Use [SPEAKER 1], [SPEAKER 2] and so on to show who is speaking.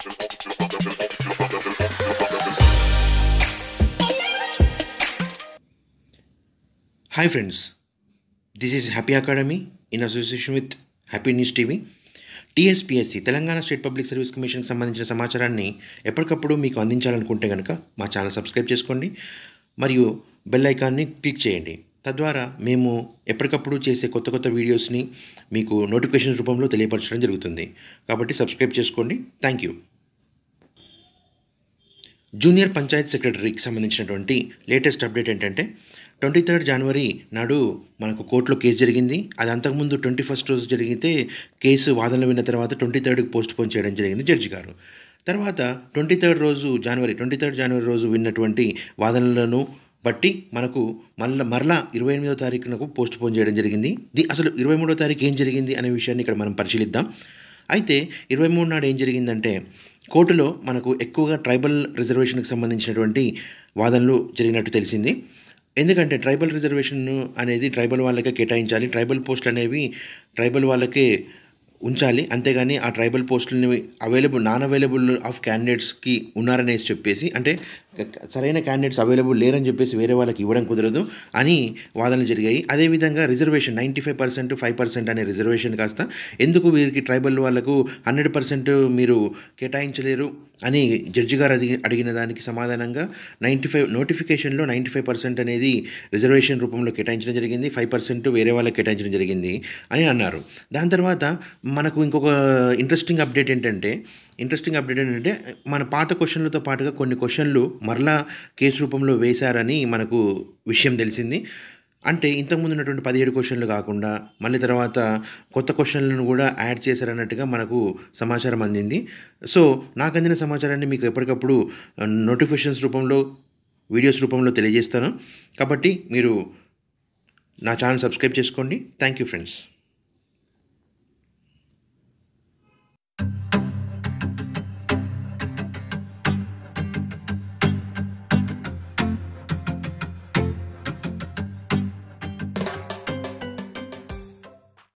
[SPEAKER 1] Hi friends this is happy academy in association with happy news TV TSPSC Telangana state public service కమిషన్కి సంబంధించిన సమాచారాన్ని ఎప్పటికప్పుడు మీకు అందించాలనుకుంటే కనుక మా ఛానల్ సబ్స్క్రైబ్ చేసుకోండి మరియు బెల్ ఐకాన్ని క్లిక్ చేయండి. తద్వారా మేము ఎప్పటికప్పుడు చేసే కొత్త కొత్త వీడియోస్ని మీకు నోటిఫికేషన్ రూపంలో తెలియపరచడం జరుగుతుంది. కాబట్టి సబ్స్క్రైబ్ చేసుకోండి. థ్యాంక్ యూ జూనియర్ పంచాయత్ సెక్రటరీకి సంబంధించినటువంటి లేటెస్ట్ అప్డేట్ ఏంటంటే ట్వంటీ థర్డ్ జనవరి నాడు మనకు కోర్టులో కేసు జరిగింది. అది అంతకుముందు ట్వంటీ ఫస్ట్ రోజు జరిగితే కేసు వాదనలు విన్న తర్వాత ట్వంటీ థర్డ్కి పోస్ట్ పోన్ చేయడం జరిగింది జడ్జి గారు. తర్వాత ట్వంటీ థర్డ్ రోజు జనవరి ట్వంటీ థర్డ్ జనవరి రోజు విన్నటువంటి వాదనలను బట్టి మనకు మళ్ళీ మరలా ఇరవై ఎనిమిదో తారీఖునకు పోస్ట్ పోన్ చేయడం జరిగింది. ది అసలు ఇరవై మూడో తారీఖు ఏం జరిగింది అనే విషయాన్ని ఇక్కడ మనం పరిశీలిద్దాం. అయితే ఇరవై మూడు నాడు ఏం జరిగిందంటే కోర్టులో మనకు ఎక్కువగా ట్రైబల్ రిజర్వేషన్కి సంబంధించినటువంటి వాదనలు జరిగినట్టు తెలిసింది. ఎందుకంటే ట్రైబల్ రిజర్వేషన్ అనేది ట్రైబల్ వాళ్ళకే కేటాయించాలి. ట్రైబల్ పోస్టులు అనేవి ట్రైబల్ వాళ్ళకే ఉంచాలి. అంతేగాని ఆ ట్రైబల్ పోస్టులని అవైలబుల్ నాన్ అవైలబుల్ ఆఫ్ క్యాండిడేట్స్కి ఉన్నారనేసి చెప్పేసి అంటే సరైన క్యాండిడేట్స్ అవైలబుల్ లేరని చెప్పేసి వేరే వాళ్ళకి ఇవ్వడం కుదరదు అని వాదనలు జరిగాయి. అదేవిధంగా reservation ninety five percent five percent అనే రిజర్వేషన్ కాస్త ఎందుకు వీరికి ట్రైబల్ వాళ్ళకు హండ్రెడ్ పర్సెంట్ మీరు కేటాయించలేరు అని జడ్జి గారు అడిగి అడిగిన దానికి సమాధానంగా నైంటీ ఫైవ్ నోటిఫికేషన్లో నైంటీ ఫైవ్ పర్సెంట్ అనేది రిజర్వేషన్ రూపంలో కేటాయించడం జరిగింది. ఫైవ్ పర్సెంట్ వేరే వాళ్ళకి కేటాయించడం జరిగింది అని అన్నారు. దాని తర్వాత మనకు ఇంకొక ఇంట్రెస్టింగ్ అప్డేట్ ఏంటంటే ఇంట్రెస్టింగ్ అప్డేట్ ఏంటంటే మన పాత క్వశ్చన్లతో పాటుగా కొన్ని క్వశ్చన్లు మరలా కేసు రూపంలో వేశారని మనకు విషయం తెలిసింది. అంటే ఇంతకుముందు ఉన్నటువంటి పదిహేడు క్వశ్చన్లు కాకుండా మళ్ళీ తర్వాత కొత్త క్వశ్చన్లను కూడా యాడ్ చేశారన్నట్టుగా మనకు సమాచారం అందింది. సో నాకు అందిన సమాచారాన్ని మీకు ఎప్పటికప్పుడు నోటిఫికేషన్స్ రూపంలో వీడియోస్ రూపంలో తెలియజేస్తాను. కాబట్టి మీరు నా ఛానల్ సబ్స్క్రైబ్ చేసుకోండి. Thank you friends